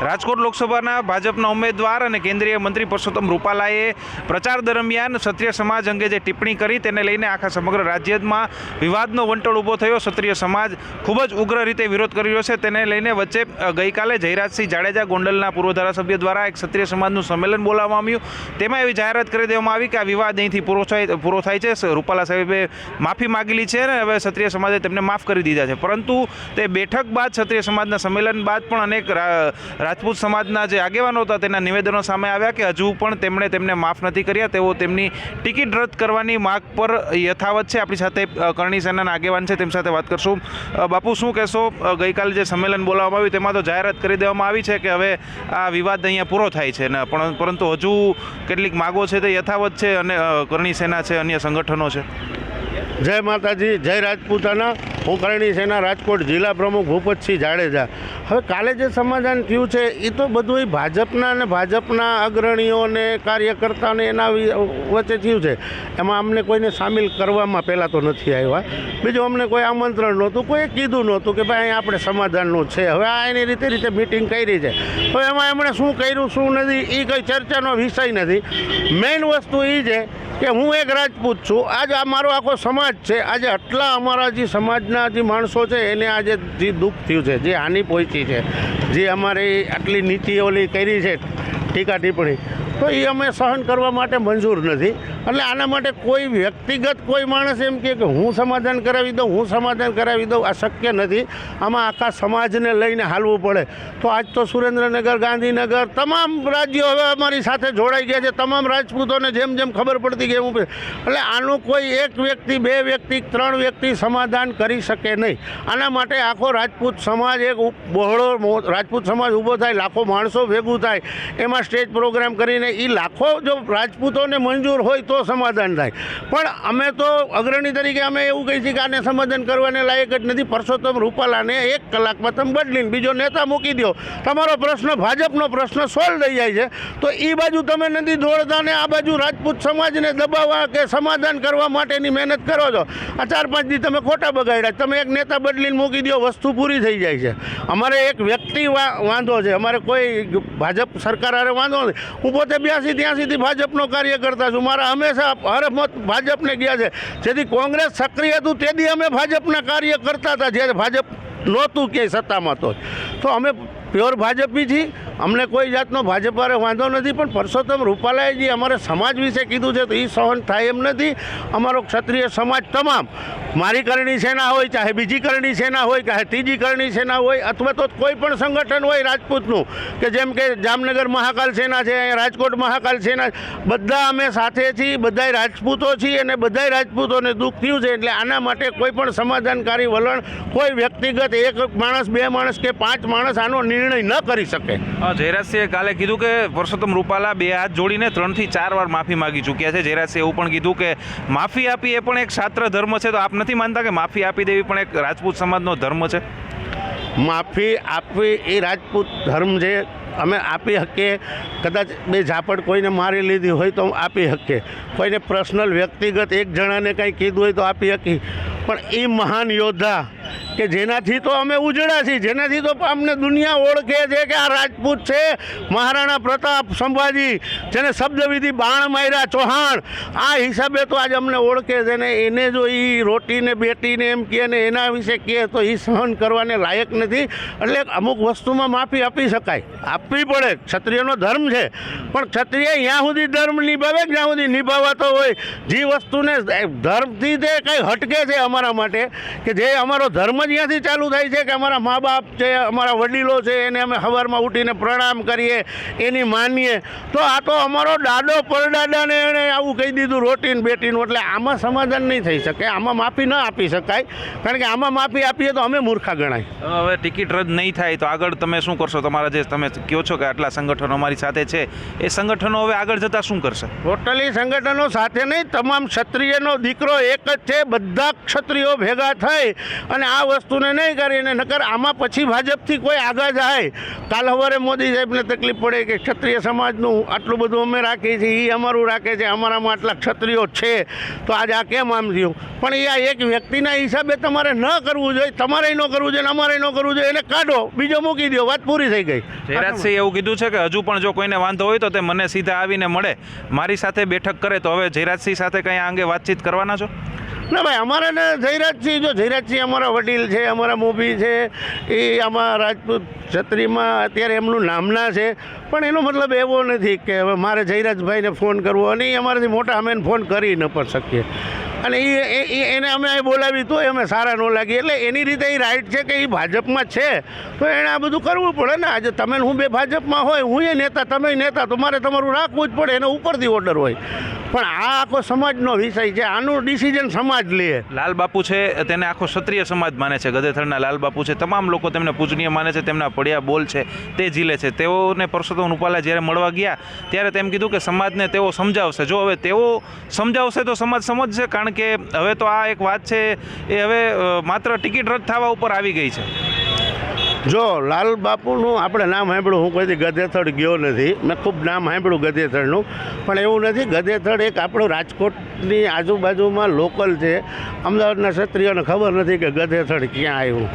રાજકોટ લોકસભાના ભાજપના ઉમેદવાર અને કેન્દ્રીય મંત્રી પરસોત્તમ રૂપાલાએ પ્રચાર દરમિયાન ક્ષત્રિય સમાજ અંગે જે ટિપ્પણી કરી તેને લઈને આખા સમગ્ર રાજ્યમાં વિવાદનો વંટોળ ઊભો થયો. ક્ષત્રિય સમાજ ખૂબ જ ઉગ્ર રીતે વિરોધ કરી રહ્યો છે. તેને લઈને વચ્ચે ગઈકાલે જયરાજસિંહ જાડેજા ગોંડલના પૂર્વ ધારાસભ્ય દ્વારા એક ક્ષત્રિય સમાજનું સંમેલન બોલાવવામાં આવ્યું. તેમાં એવી જાહેરાત કરી દેવામાં આવી કે આ વિવાદ અહીંથી પૂરો થાય પૂરો થાય છે. રૂપાલા સાહેબે માફી માગેલી છે અને હવે ક્ષત્રિય સમાજે તેમને માફ કરી દીધા છે. પરંતુ તે બેઠક બાદ ક્ષત્રિય સમાજના સંમેલન બાદ પણ અનેક રાજપૂત સમાજના જે આગેવાનો હતા તેના નિવેદનો સામે આવ્યા કે હજુ પણ તેમણે તેમને માફ નથી કર્યા. તેઓ તેમની ટિકિટ રદ કરવાની માગ પર યથાવત છે. આપણી સાથે કરણી સેનાના આગેવાન છે. તેમ સાથે વાત કરશું. બાપુ, શું કહેશો? ગઈકાલે જે સંમેલન બોલાવવામાં આવ્યું તેમાં તો જાહેરાત કરી દેવામાં આવી છે કે હવે આ વિવાદ અહીંયા પૂરો થાય છે. ને, પણ, પરંતુ હજુ કેટલીક માગો છે તે યથાવત છે અને કરણી સેના છે, અન્ય સંગઠનો છે. જય માતાજી, જય રાજપૂતાના. હું કરણી સેના રાજકોટ જિલ્લા પ્રમુખ ભૂપતસિંહ જાડેજા. હવે કાલે જે સમાધાન થયું છે એ તો બધું ભાજપના અને ભાજપના અગ્રણીઓને, કાર્યકર્તાને એના વચ્ચે થયું છે. એમાં અમને કોઈને સામેલ કરવામાં પહેલાં તો નથી આવ્યા. બીજું અમને કોઈ આમંત્રણ નહોતું કોઈ કીધું નહોતું કે ભાઈ આપણે સમાધાનનું છે. હવે આ એની રીતે રીતે મિટિંગ કરી છે. હવે એમાં એમણે શું કર્યું, શું નથી એ કંઈ ચર્ચાનો વિષય નથી. મેઇન વસ્તુ એ છે કે હું એક રાજપૂત છું. આજ આ મારો આખો સમાજ છે. આજે આટલા અમારા જે સમાજના જે માણસો છે, એને આજે જે દુઃખ થયું છે, જે હાનિ પહોંચી છે, જે અમારી આટલી નીતિ ઓલી કરી છે, ટીકા ટિપ્પણી. તો એ અમે સહન કરવા માટે મંજૂર નથી. એટલે આના માટે કોઈ વ્યક્તિગત કોઈ માણસ એમ કહે કે હું સમાધાન કરાવી દઉં, હું સમાધાન કરાવી દઉં, આ શક્ય નથી. આમાં આખા સમાજને લઈને હાલવું પડે. તો આજ તો સુરેન્દ્રનગર, ગાંધીનગર તમામ રાજ્યો હવે અમારી સાથે જોડાઈ ગયા છે. તમામ રાજપૂતોને જેમ જેમ ખબર પડતી ગઈ હું એટલે આનું કોઈ એક વ્યક્તિ, બે વ્યક્તિ, ત્રણ વ્યક્તિ સમાધાન કરી શકે નહીં. આના માટે આખો રાજપૂત સમાજ એક બહોળો રાજપૂત સમાજ ઊભો થાય, લાખો માણસો ભેગું થાય. એમાં સ્ટેજ પ્રોગ્રામ કરીને એ લાખો જો રાજપૂતોને મંજૂર હોય તો સમાધાન થાય. પણ અમે તો અગ્રણી તરીકે અમે એવું કહી છીએ કે આને સમાધાન કરવાને લાયક જ નથી. પરસોત્તમ રૂપાલાને એક કલાકમાં તમે બદલીને બીજો નેતા મૂકી દો તમારો પ્રશ્ન, ભાજપનો પ્રશ્ન સોલ્વ થઈ જાય છે. તો એ બાજુ તમે નથી દોડતા ને આ બાજુ રાજપૂત સમાજને દબાવવા કે સમાધાન કરવા માટેની મહેનત કરો છો? આ ચાર પાંચ દી તમે ખોટા બગાડ્યા. તમે એક નેતા બદલીને મૂકી દો વસ્તુ પૂરી થઈ જાય છે. અમારે એક વ્યક્તિ વાંધો છે. અમારે કોઈ ભાજપ સરકાર વાંધો નથી. હું પોતે બ્યાસી ત્યાંસીથી ભાજપનો કાર્યકર્તા છું. મારા હંમેશા હરમત ભાજપને ગયા છે. જેથી કોંગ્રેસ સક્રિય હતું તેથી અમે ભાજપના કાર્ય કરતા હતા. જ્યારે ભાજપ નહોતું ક્યાંય સત્તામાં તો. તો અમે પ્યોર ભાજપી છીએ. અમને કોઈ જાતનો ભાજપારે વાંધો નથી, પણ પરસોત્તમ રૂપાલાએ અમારે સમાજ વિશે કીધું છે તો એ સહન થાય એમ નથી. અમારો ક્ષત્રિય સમાજ તમામ મારી કરણી સેના હોય, ચાહે બીજી કરણી સેના હોય, ચાહે ત્રીજી કરણી સેના હોય, અથવા તો કોઈ પણ સંગઠન હોય રાજપૂતનું, કે જેમ કે જામનગર મહાકાલ સેના છે રાજકોટ મહાકાલ સેના બધા અમે સાથે છીએ, બધાય રાજપૂતો છીએ અને બધાય રાજપૂતોને દુઃખ થયું છે એટલે આના માટે કોઈ પણ સમાધાનકારી વલણ કોઈ વ્યક્તિગત એક માણસ, બે માણસ કે પાંચ માણસ આનો નિર્ણય ન કરી શકે. જયરાજસિંહે કાલે કીધું કે પરસોત્તમ રૂપાલા બે હાથ જોડીને ત્રણથી ચાર વાર માફી માગી ચૂક્યા છે. જયરાજસિંહે એવું પણ કીધું કે માફી આપી એ પણ એક શાસ્ત્ર ધર્મ છે. તો આપ નથી માનતા કે માફી આપી દેવી પણ એક રાજપૂત સમાજનો ધર્મ છે? માફી આપવી એ રાજપૂત ધર્મ છે. અમે આપી શકીએ કદાચ બે ઝાપડ કોઈને મારી લીધી હોય તો આપી શકીએ કોઈને પર્સનલ વ્યક્તિગત એક જણાને કંઈ કીધું હોય તો આપી શકીએ પણ એ મહાન યોદ્ધા કે જેનાથી તો અમે ઉજળા છીએ, જેનાથી તો અમને દુનિયા ઓળખે છે કે આ રાજપૂત છે, મહારાણા પ્રતાપ સંભાજી, જેને શબ્દવિધિ બાણ માર્યા, ચૌહાણ. આ હિસાબે તો આજે અમને ઓળખે છે ને એને જો એ રોટીને, બેટીને એમ કહે ને એના વિશે કહે તો એ સહન કરવાને લાયક નથી. એટલે અમુક વસ્તુમાં માફી આપી શકાય. આપવી પડે. ક્ષત્રિયનો ધર્મ છે. પણ ક્ષત્રિય ત્યાં સુધી ધર્મ નિભાવે જ્યાં સુધી નિભાવાતો હોય? જે વસ્તુને ધર્મથી તે કંઈ હટકે છે અમારા માટે કે જે અમારો ધર્મ જ ત્યાંથી ચાલુ થાય છે કે અમારા મા બાપ છે અમારા વડીલો છે એને અમે સવારમાં ઉઠીને પ્રણામ કરીએ એની માનીએ તો આ તો અમારો દાદો પરદાદાને એણે આવું કહી દીધું રોટીન બેટીનું એટલે આમાં સમાધાન નહીં થઈ શકે આમાં માફી ન આપી શકાય કારણ કે આમાં માફી આપીએ તો અમે મૂર્ખા ગણાય. હવે ટિકિટ રદ નહીં થાય તો આગળ તમે શું કરશો? તમારા જે તમે કહો છો કે આટલા સંગઠનો અમારી સાથે છે એ સંગઠનો હવે આગળ જતાં શું કરશે? ટોટલી સંગઠનો સાથે નહીં તમામ ક્ષત્રિયનો દીકરો એક જ છે બધા ક્ષત્રિયો ભેગા થઈ અને આ વસ્તુને નહીં કરીને, નકર આમાં પછી ભાજપથી કોઈ આગળ જાય. કાલ સવારે મોદી સાહેબને તકલીફ પડે કે ક્ષત્રિય સમાજનું આટલું બધું અમે રાખીએ છીએ એ અમારું રાખે છે, અમારામાં આટલા ક્ષત્રિયો છે. તો આજે આ કેમ આમ થયું? પણ એ આ એક વ્યક્તિના હિસાબે તમારે ન કરવું જોઈએ તમારે ન કરવું જોઈએ અમારે ન કરવું જોઈએ. એને કાઢો, બીજો મૂકી દો વાત પૂરી થઈ ગઈ. જયરાજસિંહ એવું કીધું છે કે હજુ પણ જો કોઈને વાંધો હોય તો તે મને સીધા આવીને મળે. મારી સાથે બેઠક કરે તો હવે જયરાજસિંહ સાથે કંઈ આ અંગે વાતચીત કરવાના છો? ના ભાઈ, અમારે ને જયરાજસિંહ, જો જયરાજસિંહ અમારા વડીલ છે, અમારા મોભી છે, એ આમાં રાજપૂત છત્રીમાં અત્યારે એમનું નામના છે, પણ એનો મતલબ એવો નથી કે હવે મારે જયરાજભાઈને ફોન કરવો અને એ અમારાથી મોટા અમે ફોન કરી ન પણ શકીએ. અને એ એને અમે અહીં બોલાવી તો અમે સારા ન લાગીએ. એટલે એની રીતે એ રાઈટ છે કે એ ભાજપમાં છે, તો એણે આ બધું કરવું પડે ને. આજે તમે હું બે ભાજપમાં હોય, હું એ નેતા, તમે નેતા, તો મારે તમારું રાખવું જ પડે, એનો ઉપરથી ઓર્ડર હોય. પણ આ આખો સમાજનો વિષય છે. આનું ડિસિઝન સમાજ લે. લાલ બાપુ છે, તેને આખો ક્ષત્રિય સમાજ માને છે. ગધેથળના લાલ બાપુ છે. તમામ લોકો તેમને પૂજનીય માને છે. તેમના પડ્યા બોલ છે. તે ઝીલે છે. તેઓને પરસોત્તમ રૂપાલા જ્યારે મળવા ગયા, ત્યારે તેમ કીધું કે સમાજને તેઓ સમજાવશે. જો હવે તેઓ સમજાવશે તો સમાજ સમજશે, કારણ કે હવે તો આ એક વાત છે, એ હવે માત્ર ટિકિટ રદ થવા ઉપર આવી ગઈ છે. જો લાલ બાપુનું આપણે નામ સાંભળ્યું, હું કોઈથી ગધેથડ ગયો નથી. મેં ખૂબ નામ સાંભળ્યું ગધેથડનું પણ એવું નથી ગધેથડ એક આપણું રાજકોટની આજુબાજુમાં લોકલ છે. અમદાવાદના ક્ષત્રિયોને ખબર નથી કે ગધેથડ ક્યાં આવ્યું.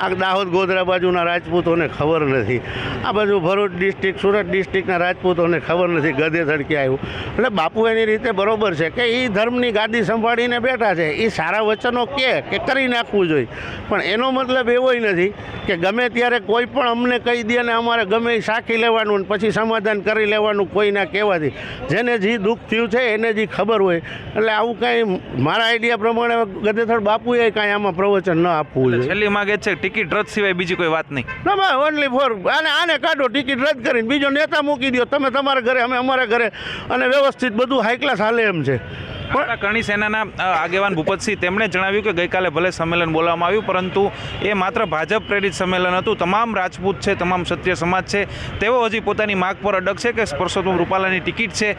આ દાહોદ ગોધરા બાજુના રાજપૂતોને ખબર નથી. આ બાજુ ભરૂચ ડિસ્ટ્રિક્ટ, સુરત ડિસ્ટ્રિક્ટના રાજપૂતોને ખબર નથી ગધેથડ ક્યાં આવ્યું. એટલે બાપુ એની રીતે બરોબર છે કે એ ધર્મની ગાદી સંભાળીને બેઠા છે. એ સારા વચનો કે કરી નાખવું જોઈએ. પણ એનો મતલબ એવોય નથી કે ગમે ત્યારે કોઈ પણ અમને કહી દે ને અમારે ગમે એ સાખી લેવાનું ને પછી સમાધાન કરી લેવાનું કોઈના કહેવાથી જેને જે દુઃખ થયું છે એને જે ખબર હોય. એટલે આવું કાંઈ મારા આઈડિયા પ્રમાણે ગદેથળ બાપુએ કાંઈ આમાં પ્રવચન ન આપવું જોઈએ. છેલ્લી માગે છે કે ટિકિટ રદ સિવાય બીજી કોઈ વાત નહીં. ના ભાઈ ઓનલી ફોર આને આને કાઢો ટિકિટ રદ કરીને બીજો નેતા મૂકી દો તમે તમારા ઘરે અમે અમારા ઘરે. અને વ્યવસ્થિત બધું હાઈ ક્લાસ હાલે એમ છે. આપણા કરણી સેનાના આગેવાન ભૂપતસિંહ તેમણે જણાવ્યું કે ગઈકાલે ભલે સંમેલન બોલાવવામાં આવ્યું, પરંતુ એ માત્ર ભાજપ પ્રેરિત સંમેલન હતું. તમામ રાજપૂત છે, તમામ ક્ષત્રિય સમાજ છે, તેઓ હજી પોતાની માગ પર અડગ છે કે પરસોત્તમ રૂપાલાની ટિકિટ છે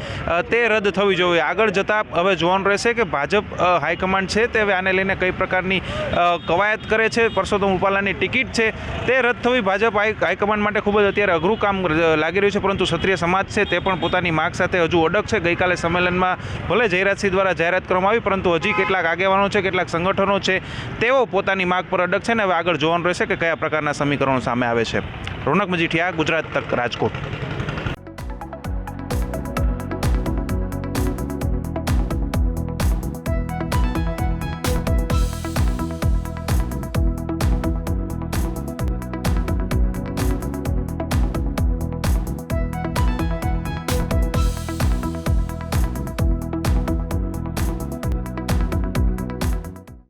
તે રદ થવી જોઈએ. આગળ જતાં હવે જોવાનું રહેશે કે ભાજપ હાઈકમાન્ડ છે તે હવે આને લઈને કઈ પ્રકારની કવાયત કરે છે પરસોત્તમ રૂપાલાની ટિકિટ છે, તે રદ થવી ભાજપ હાઈ, હાઈકમાન્ડ માટે ખૂબ જ અત્યારે અઘરું કામ લાગી રહ્યું છે, પરંતુ ક્ષત્રિય સમાજ છે તે પણ પોતાની માગ સાથે હજુ અડગ છે. ગઈકાલે સંમેલનમાં ભલે જયરાજસિંહ દ્વારા જાહેરાત કરવામાં આવી, પરંતુ હજી કેટલાક આગેવાનો છે, કેટલાક સંગઠનો છે, તેઓ પોતાની માગ પર અડગ છે ને હવે આગળ જોવાનું રહેશે કે કયા પ્રકારના સમીકરણો સામે આવે છે. રોનક મજીઠિયા, ગુજરાત તક રાજકોટ.